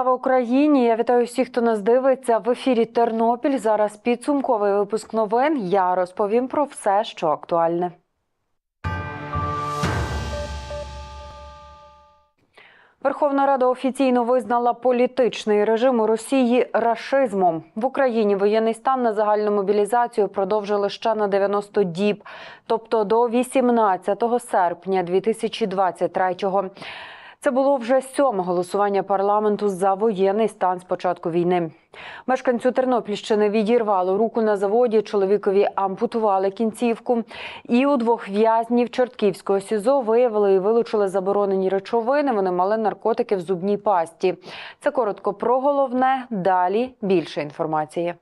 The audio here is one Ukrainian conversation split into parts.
Слава Україні! Я вітаю всіх, хто нас дивиться в ефірі Тернопіль. Зараз підсумковий випуск новин. Я розповім про все, що актуальне. Верховна Рада офіційно визнала політичний режим у Росії рашизмом. В Україні воєнний стан на загальну мобілізацію продовжили ще на 90 діб, тобто до 18 серпня 2023-го. Це було вже сьоме голосування парламенту за воєнний стан з початку війни. Мешканцю Тернопільщини відірвало руку на заводі. Чоловікові ампутували кінцівку. І у двох в'язнів Чортківського СІЗО виявили і вилучили заборонені речовини. Вони мали наркотики в зубній пасті. Це коротко про головне. Далі більше інформації.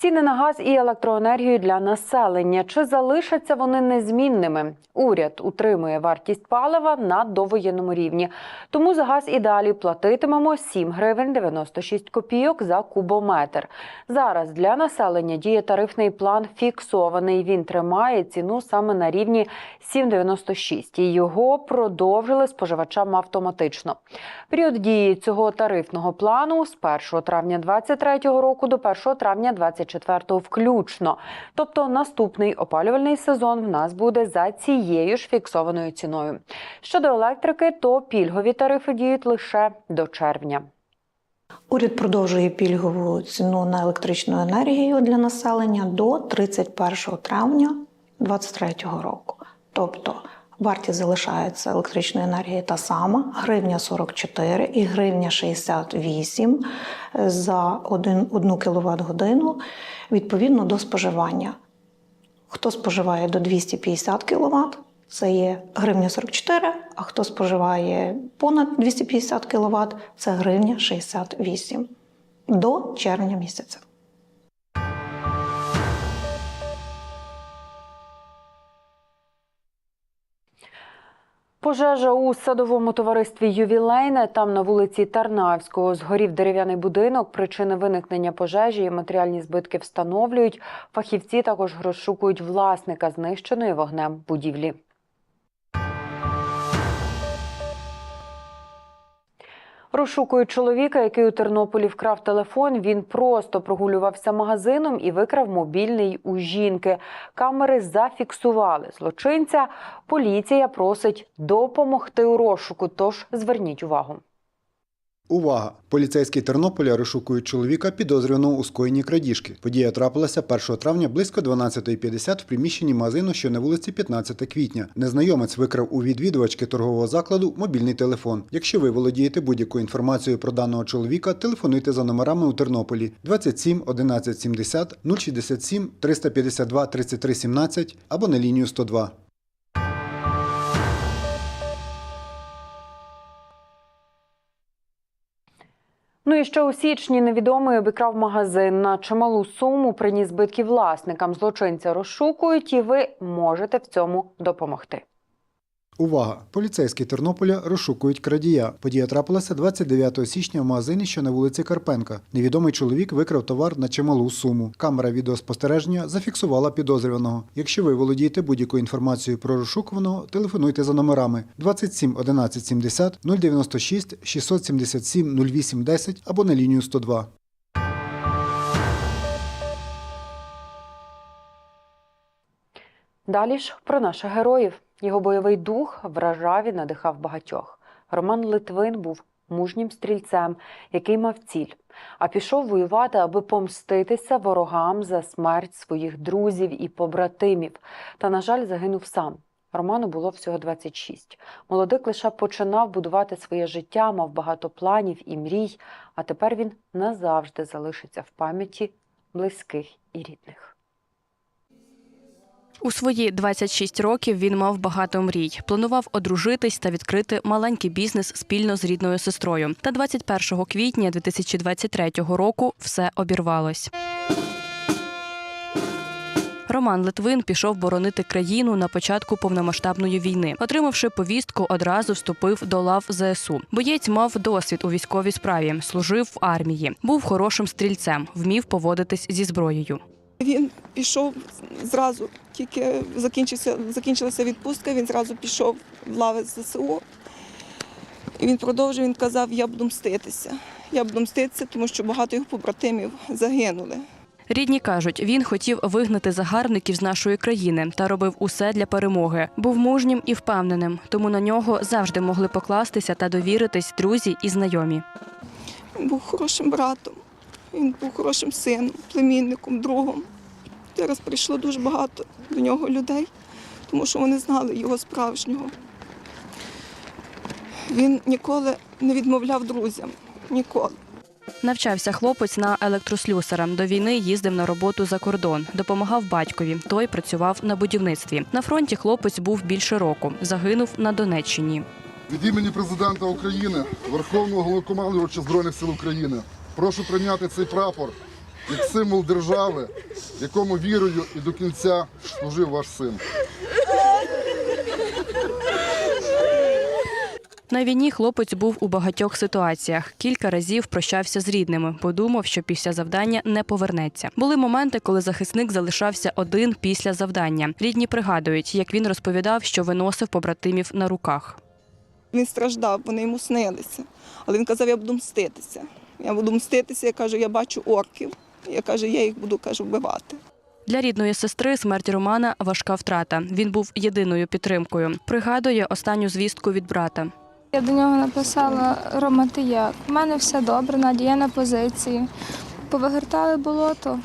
Ціни на газ і електроенергію для населення чи залишаться вони незмінними? Уряд утримує вартість палива на довоєнному рівні. Тому за газ і далі платитимемо 7 гривень 96 копійок за кубометр. Зараз для населення діє тарифний план фіксований. Він тримає ціну саме на рівні 7,96. І його продовжили споживачам автоматично. Період дії цього тарифного плану з 1 травня 2023 року до 1 травня 2024 включно. Тобто наступний опалювальний сезон в нас буде за цією ж фіксованою ціною. Щодо електрики, то пільгові тарифи діють лише до червня. Уряд продовжує пільгову ціну на електричну енергію для населення до 31 травня 2023 року. Тобто вартість залишається електричної енергії та сама гривня 44 і гривня 68 за 1, 1 кВт годину відповідно до споживання. Хто споживає до 250 кВт, це є гривня 44, а хто споживає понад 250 кВт, це гривня 68 до червня місяця. Пожежа у садовому товаристві Ювілейне. Там на вулиці Тарнавського згорів дерев'яний будинок. Причини виникнення пожежі і матеріальні збитки встановлюють. Фахівці також розшукують власника знищеної вогнем будівлі. Розшукують чоловіка, який у Тернополі вкрав телефон. Він просто прогулювався магазином і викрав мобільний у жінки. Камери зафіксували злочинця. Поліція просить допомогти у розшуку. Тож зверніть увагу. Увага! Поліцейські Тернополя розшукують чоловіка, підозрюваного у скоєнні крадіжки. Подія трапилася 1 травня близько 12.50 в приміщенні магазину, що на вулиці 15 квітня. Незнайомець викрав у відвідувачки торгового закладу мобільний телефон. Якщо ви володієте будь-якою інформацією про даного чоловіка, телефонуйте за номерами у Тернополі 27 11 70 067 352 33 17 або на лінію 102. Ну і ще у січні невідомий обікрав магазин на чималу суму, приніс збитки власникам. Злочинця розшукують, і ви можете в цьому допомогти. Увага! Поліцейські Тернополя розшукують крадія. Подія трапилася 29 січня в магазині, що на вулиці Карпенка. Невідомий чоловік викрав товар на чималу суму. Камера відеоспостереження зафіксувала підозрюваного. Якщо ви володієте будь-якою інформацією про розшукуваного, телефонуйте за номерами 27 11 70 096 677 08 10 або на лінію 102. Далі ж про наших героїв. Його бойовий дух вражав і надихав багатьох. Роман Литвин був мужнім стрільцем, який мав ціль, а пішов воювати, аби помститися ворогам за смерть своїх друзів і побратимів. Та, на жаль, загинув сам. Роману було всього 26. Молодик лише починав будувати своє життя, мав багато планів і мрій, а тепер він назавжди залишиться в пам'яті близьких і рідних. У свої 26 років він мав багато мрій. Планував одружитись та відкрити маленький бізнес спільно з рідною сестрою. Та 21 квітня 2023 року все обірвалось. Роман Литвин пішов боронити країну на початку повномасштабної війни. Отримавши повістку, одразу вступив до лав ЗСУ. Боєць мав досвід у військовій справі, служив в армії, був хорошим стрільцем, вмів поводитись зі зброєю. Він пішов зразу, тільки закінчився, закінчилася відпустка, він зразу пішов в лави ЗСУ. І він продовжив, він казав, я буду мститися. Я буду мститися, тому що багато його побратимів загинули. Рідні кажуть, він хотів вигнати загарбників з нашої країни та робив усе для перемоги. Був мужнім і впевненим, тому на нього завжди могли покластися та довіритись друзі і знайомі. Він був хорошим братом, він був хорошим сином, племінником, другом. Зараз прийшло дуже багато до нього людей, тому що вони знали його справжнього. Він ніколи не відмовляв друзям. Ніколи. Навчався хлопець на електрослюсара. До війни їздив на роботу за кордон, допомагав батькові. Той працював на будівництві. На фронті хлопець був більше року. Загинув на Донеччині. Від імені президента України, Верховного Головнокомандувача Збройних сил України, прошу прийняти цей прапор як символ держави, якому вірою і до кінця служив ваш син. На війні хлопець був у багатьох ситуаціях. Кілька разів прощався з рідними, подумав, що після завдання не повернеться. Були моменти, коли захисник залишався один після завдання. Рідні пригадують, як він розповідав, що виносив побратимів на руках. Він страждав, вони йому снилися. Але він казав, я буду мститися. Я буду мститися, я кажу, я бачу орків. Я кажу, я їх буду кажу, вбивати. Для рідної сестри смерть Романа важка втрата. Він був єдиною підтримкою. Пригадує останню звістку від брата. Я до нього написала Рома, ти як? У мене все добре, Надя, я на позиції. Повигортали болото,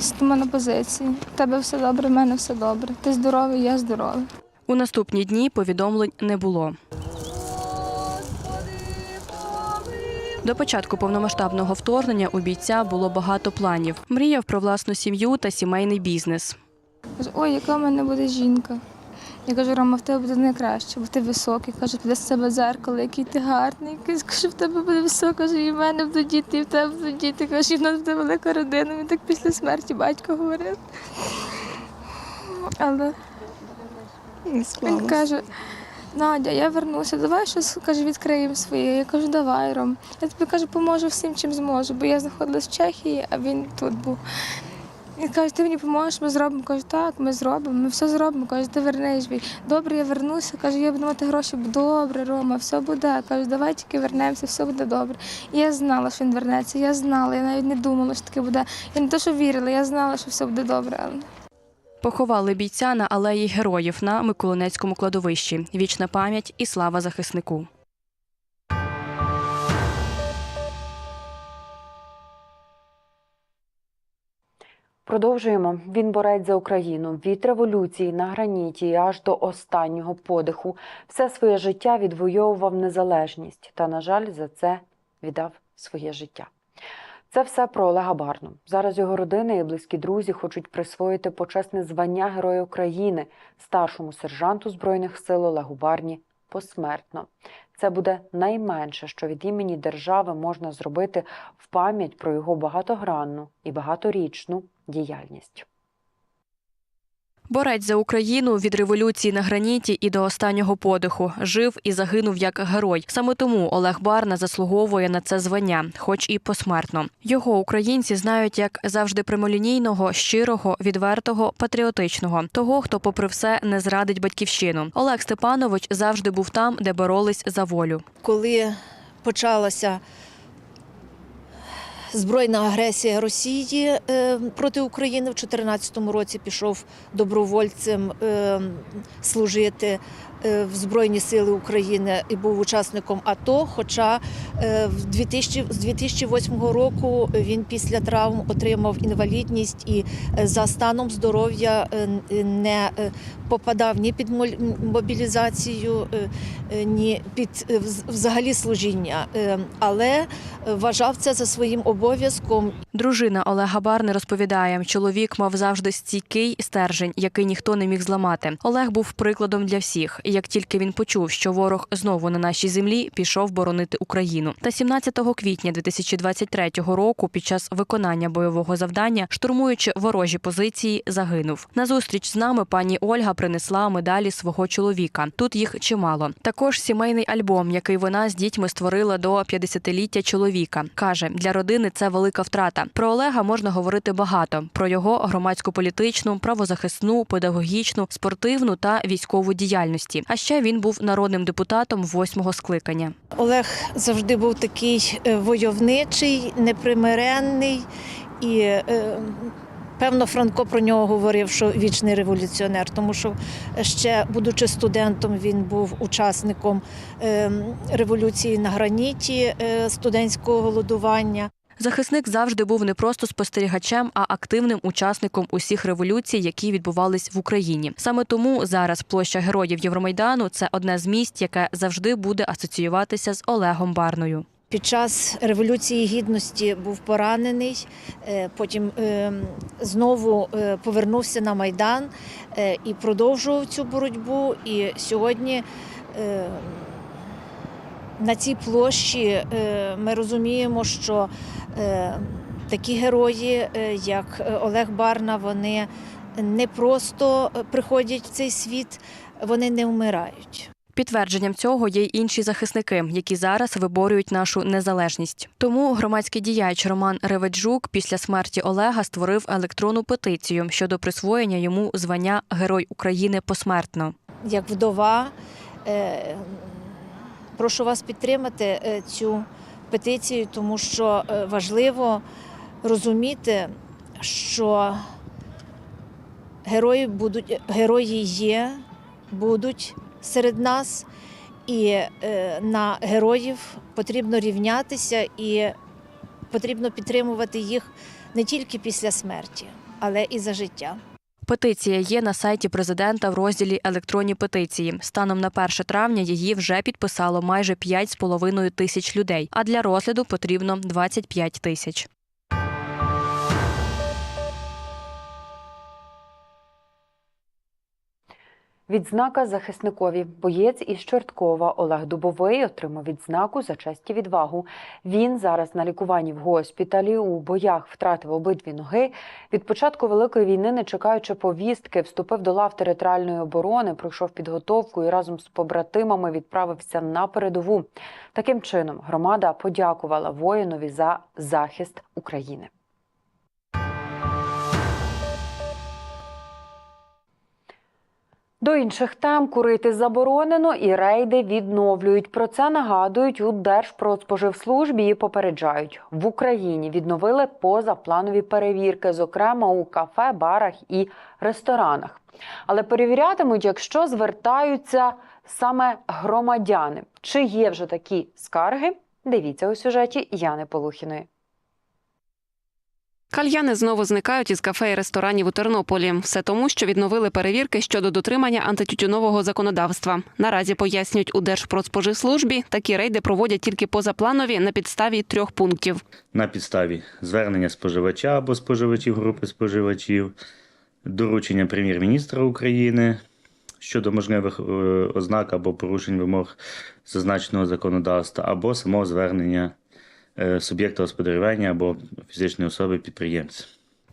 сидимо на позиції. У тебе все добре, в мене все добре. Ти здоровий, я здоровий. У наступні дні повідомлень не було. До початку повномасштабного вторгнення у бійця було багато планів. Мріяв про власну сім'ю та сімейний бізнес. Ой, яка в мене буде жінка. Я кажу, Рома, в тебе буде найкраще, бо ти високий. Каже, піде з себе дзеркало, який ти гарний. Кажу, в тебе буде високо, каже, і в мене будуть діти, і в тебе будуть діти. Каже, і в нас буде велика родина. Він так після смерті батько говорив. Але Не Він каже, Надя, я вернуся, давай щось каже, відкриємо своє. Я кажу, давай, Ром. Я тобі кажу, поможу всім, чим зможу, бо я знаходилась в Чехії, а він тут був. Він каже, ти мені поможеш, ми зробимо. Кажу, так, ми зробимо, ми все зробимо. Каже, ти вернеш мій. Добре, я вернуся. Каже, я буду мати гроші. Добре, Рома, все буде. Кажу, давай тільки вернемося, все буде добре. І я знала, що він вернеться. Я знала, я навіть не думала, що таке буде. Я не те, що вірила, я знала, що все буде добре. Але... Поховали бійця на алеї героїв на Миколинецькому кладовищі. Вічна пам'ять і слава захиснику. Продовжуємо. Він борець за Україну від революції на граніті аж до останнього подиху. Все своє життя відвоював незалежність та, на жаль, за це віддав своє життя. Це все про Олега Барну. Зараз його родина і близькі друзі хочуть присвоїти почесне звання Героя України старшому сержанту Збройних сил Олегу Барні посмертно. Це буде найменше, що від імені держави можна зробити в пам'ять про його багатогранну і багаторічну діяльність. Борець за Україну від революції на граніті і до останнього подиху жив і загинув як герой. Саме тому Олег Барна заслуговує на це звання, хоч і посмертно. Його українці знають як завжди прямолінійного, щирого, відвертого, патріотичного, того, хто, попри все, не зрадить батьківщину. Олег Степанович завжди був там, де боролись за волю. коли почалася збройна агресія Росії е, проти України в 2014 році пішов добровольцем е, служити е, в Збройні Сили України і був учасником АТО. Хоча в 2000, з 2008 року він після травм отримав інвалідність і е, за станом здоров'я е, не е, попадав ні під мобілізацію, е, е, ні під е, взагалі служіння, Е, але е, вважав це за своїм обов'язком Дружина Олега Барни розповідає, чоловік мав завжди стійкий стержень, який ніхто не міг зламати. Олег був прикладом для всіх. Як тільки він почув, що ворог знову на нашій землі, пішов боронити Україну. Та 17 квітня 2023 року, під час виконання бойового завдання, штурмуючи ворожі позиції, загинув. На зустріч з нами пані Ольга принесла медалі свого чоловіка. Тут їх чимало. Також сімейний альбом, який вона з дітьми створила до 50-ліття чоловіка. каже, для родини це велика втрата. Про Олега можна говорити багато: про його громадську політичну, правозахисну, педагогічну, спортивну та військову діяльності. А ще він був народним депутатом восьмого скликання. Олег завжди був такий е, войовничий, непримиренний і. е, Певно, Франко про нього говорив, що вічний революціонер, тому що ще, будучи студентом, він був учасником е, революції на граніті е, студентського голодування. Захисник завжди був не просто спостерігачем, а активним учасником усіх революцій, які відбувались в Україні. Саме тому зараз площа героїв Євромайдану це одне з місць, яке завжди буде асоціюватися з Олегом Барною. Під час революції гідності був поранений, е, потім е, знову е, повернувся на майдан і продовжував цю боротьбу. І сьогодні на цій площі е, ми розуміємо, що е, такі герої, е, як Олег Барна, вони не просто приходять в цей світ, вони не вмирають. Підтвердженням цього є й інші захисники, які зараз виборюють нашу незалежність. Тому громадський діяч Роман Реведжук після смерті Олега створив електронну петицію щодо присвоєння йому звання Герой України посмертно. як вдова. Прошу вас підтримати е, цю петицію, тому що е, важливо розуміти, що герої будуть герої є, будуть серед нас, і е, на героїв потрібно рівнятися і потрібно підтримувати їх не тільки після смерті, але і за життя. Петиція є на сайті президента в розділі Електронні петиції. Станом на 1 травня її вже підписало майже 5,5 тисяч людей. А для розгляду потрібно 25 тисяч. Відзнака захисникові. Боєць із Чорткова Олег Дубовий отримав відзнаку за честь і відвагу. Він зараз на лікуванні в госпіталі. У боях втратив обидві ноги. Від початку великої війни, не чекаючи повістки, вступив до лав територіальної оборони, пройшов підготовку і разом з побратимами відправився на передову. Таким чином громада подякувала воїнові за захист України. До інших тем курити заборонено і рейди відновлюють. Про це нагадують у Держпродспоживслужбі і попереджають. В Україні відновили позапланові перевірки, зокрема у кафе, барах і ресторанах. Але перевірятимуть, якщо звертаються саме громадяни. Чи є вже такі скарги? Дивіться у сюжеті Яни Полухіної. Кальяни знову зникають із кафе і ресторанів у Тернополі. Все тому, що відновили перевірки щодо дотримання антитютюнового законодавства. Наразі пояснюють у Держпродспоживслужбі, такі рейди проводять тільки позапланові на підставі трьох пунктів. на підставі звернення споживача або споживачів групи споживачів, доручення прем'єр-міністра України щодо можливих е, ознак або порушень вимог зазначеного законодавства, або самого звернення суб'єкта господарювання або фізичної особи підприємця.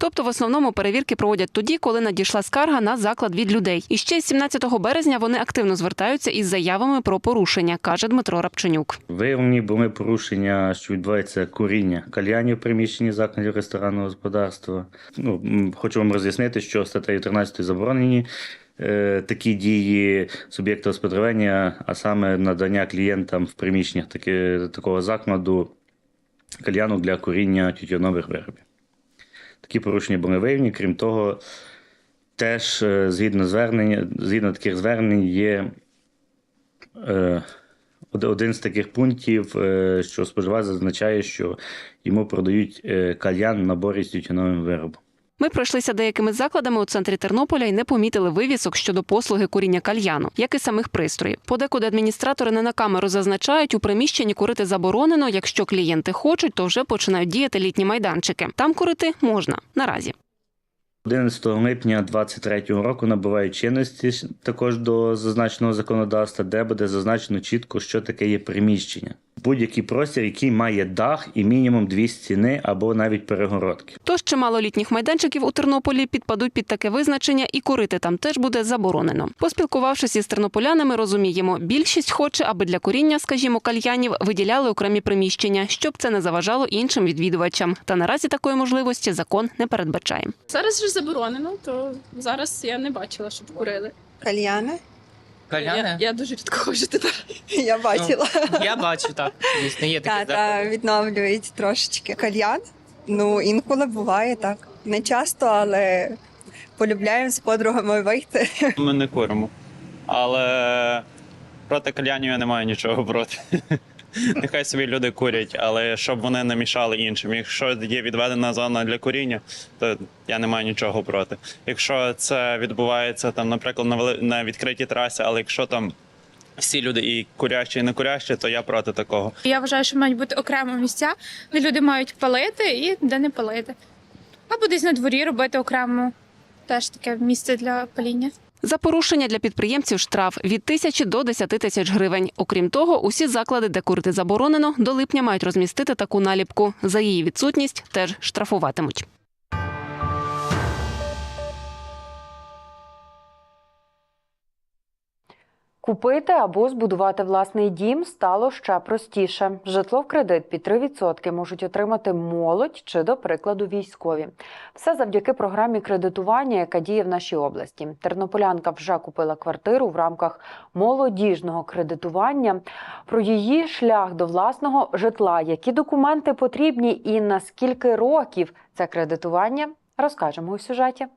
Тобто, в основному перевірки проводять тоді, коли надійшла скарга на заклад від людей. І ще 17 березня вони активно звертаються із заявами про порушення, каже Дмитро Рапченюк. Виявлені були порушення, що відбувається куріння кальянів в приміщенні закладів ресторанного господарства. Ну, хочу вам роз'яснити, що статтею 13 заборонені е, такі дії суб'єкта господарювання, а саме надання клієнтам в приміщеннях таки, такого закладу кальянок для куріння тютюнових виробів. Такі порушення були виявлені. Крім того, теж е, згідно звернення, згідно таких звернень є. Е, один з таких пунктів, е, що споживач зазначає, що йому продають е, кальян в наборі з тютюновим виробом. Ми пройшлися деякими закладами у центрі Тернополя і не помітили вивісок щодо послуги куріння кальяну, як і самих пристроїв. Подекуди адміністратори не на камеру зазначають, у приміщенні курити заборонено. Якщо клієнти хочуть, то вже починають діяти літні майданчики. Там курити можна наразі. 11 липня 2023 року набувають чинності також до зазначеного законодавства, де буде зазначено чітко, що таке є приміщення. Будь-який простір, який має дах і мінімум дві стіни або навіть перегородки. Тож чимало літніх майданчиків у Тернополі підпадуть під таке визначення, і курити там теж буде заборонено. Поспілкувавшись із тернополянами, розуміємо, більшість хоче, аби для куріння, скажімо, кальянів виділяли окремі приміщення, щоб це не заважало іншим відвідувачам. Та наразі такої можливості закон не передбачає. Зараз же заборонено, то зараз я не бачила, щоб курили. Кальяни? Я, я дуже рідко ходжу тепер. Я бачила. Я бачу, так. Дійсно, є Та, такі та, заходи. відновлюють трошечки. Кальян? Ну, інколи буває так. Не часто, але полюбляємо з подругами вийти. Ми не куримо. Але проти кальянів я не маю нічого проти. Нехай собі люди курять, але щоб вони не мішали іншим. Якщо є відведена зона для куріння, то я не маю нічого проти. Якщо це відбувається там, наприклад, на вели- на відкритій трасі, але якщо там всі люди і курящі, і не курящі, то я проти такого. Я вважаю, що мають бути окремо місця, де люди мають палити і де не палити. Або десь на дворі робити окремо теж таке місце для паління. За порушення для підприємців штраф від тисячі до 10 тисяч гривень. Окрім того, усі заклади, де курити заборонено, до липня мають розмістити таку наліпку. За її відсутність теж штрафуватимуть. Купити або збудувати власний дім стало ще простіше. Житло в кредит під 3% можуть отримати молодь чи, до прикладу, військові. Все завдяки програмі кредитування, яка діє в нашій області. Тернополянка вже купила квартиру в рамках молодіжного кредитування. Про її шлях до власного житла, які документи потрібні і на скільки років це кредитування, розкажемо у сюжеті.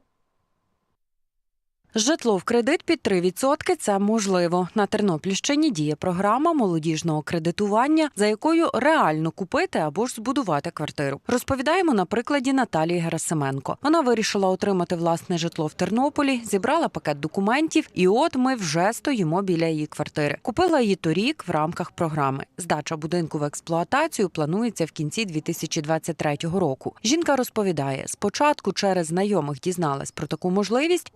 Житло в кредит під 3% – це можливо. На Тернопільщині діє програма молодіжного кредитування, за якою реально купити або ж збудувати квартиру. Розповідаємо на прикладі Наталії Герасименко. Вона вирішила отримати власне житло в Тернополі, зібрала пакет документів, і от ми вже стоїмо біля її квартири. Купила її торік в рамках програми. Здача будинку в експлуатацію планується в кінці 2023 року. Жінка розповідає, спочатку через знайомих дізналась про таку можливість,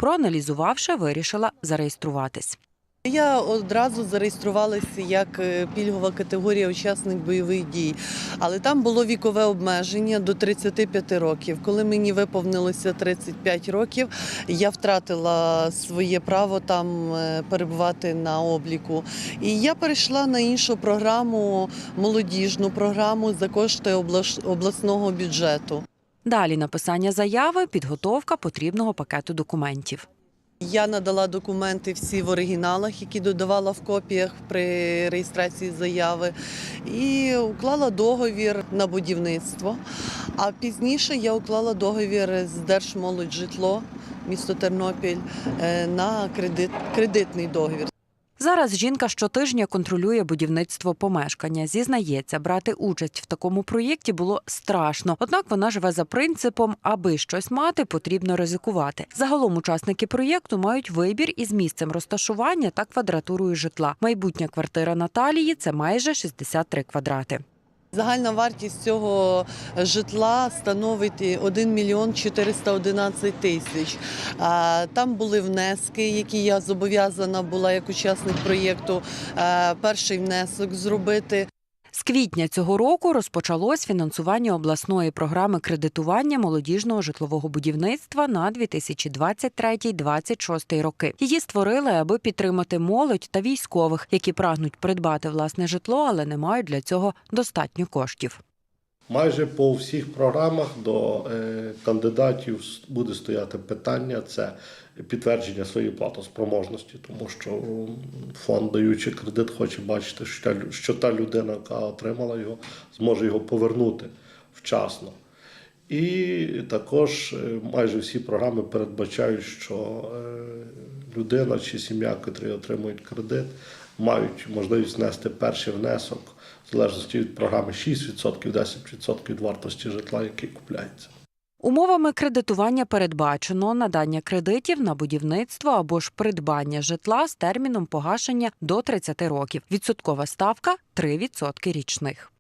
проаналізувавши, вирішила зареєструватись. Я одразу зареєструвалася як е, пільгова категорія учасник бойових дій, але там було вікове обмеження до 35 років. Коли мені виповнилося 35 років, я втратила своє право там е, перебувати на обліку. І я перейшла на іншу програму, молодіжну програму за кошти обласного бюджету. Далі написання заяви, підготовка потрібного пакету документів. Я надала документи всі в оригіналах, які додавала в копіях при реєстрації заяви, і уклала договір на будівництво. А пізніше я уклала договір з Держмолоджитло, місто Тернопіль, е, на кредит, кредитний договір. Зараз жінка щотижня контролює будівництво помешкання. Зізнається, брати участь в такому проєкті було страшно. Однак вона живе за принципом, аби щось мати, потрібно ризикувати. Загалом учасники проєкту мають вибір із місцем розташування та квадратурою житла. Майбутня квартира Наталії це майже 63 квадрати. Загальна вартість цього житла становить 1 мільйон 411 тисяч. Там були внески, які я зобов'язана була як учасник проєкту перший внесок зробити. З квітня цього року розпочалось фінансування обласної програми кредитування молодіжного житлового будівництва на 2023-2026 роки. Її створили, аби підтримати молодь та військових, які прагнуть придбати власне житло, але не мають для цього достатньо коштів. Майже по всіх програмах до е, кандидатів буде стояти питання це підтвердження своєї платоспроможності, тому що фонд, даючи кредит, хоче бачити, що та, людина, яка отримала його, зможе його повернути вчасно. І також е, майже всі програми передбачають, що е, людина чи сім'я, котрі отримують кредит, мають можливість внести перший внесок в залежності від програми 6%, 10% від вартості житла, який купляється. Умовами кредитування передбачено надання кредитів на будівництво або ж придбання житла з терміном погашення до 30 років. Відсоткова ставка 3% річних.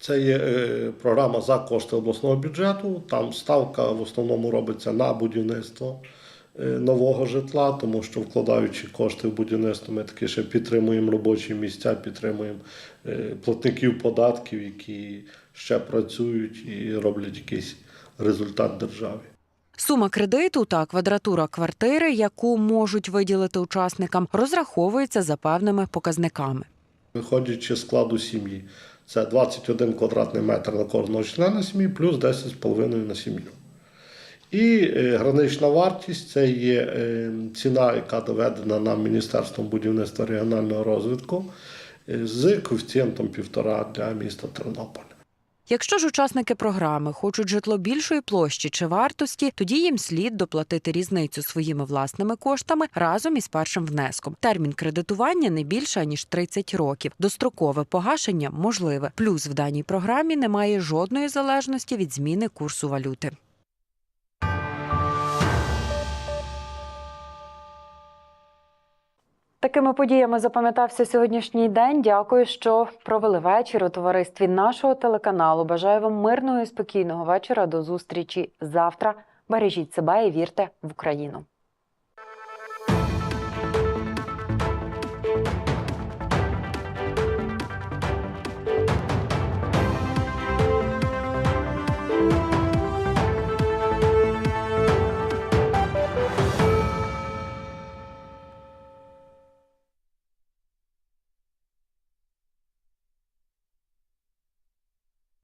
Це є е, програма за кошти обласного бюджету. Там ставка в основному робиться на будівництво е, нового житла, тому що вкладаючи кошти в будівництво, ми таки ще підтримуємо робочі місця, підтримуємо платників податків, які ще працюють і роблять якийсь результат державі. Сума кредиту та квадратура квартири, яку можуть виділити учасникам, розраховується за певними показниками. Виходячи з складу сім'ї, це 21 квадратний метр на кожного члена сім'ї, плюс 10,5 на сім'ю. І е, гранична вартість це є е, ціна, яка доведена нам Міністерством будівництва регіонального розвитку е, з коефіцієнтом 1,5 для міста Тернополя. Якщо ж учасники програми хочуть житло більшої площі чи вартості, тоді їм слід доплатити різницю своїми власними коштами разом із першим внеском. Термін кредитування не більше ніж 30 років. Дострокове погашення можливе. Плюс в даній програмі немає жодної залежності від зміни курсу валюти. Такими подіями запам'ятався сьогоднішній день. Дякую, що провели вечір у товаристві нашого телеканалу. Бажаю вам мирного і спокійного вечора. До зустрічі завтра. Бережіть себе і вірте в Україну.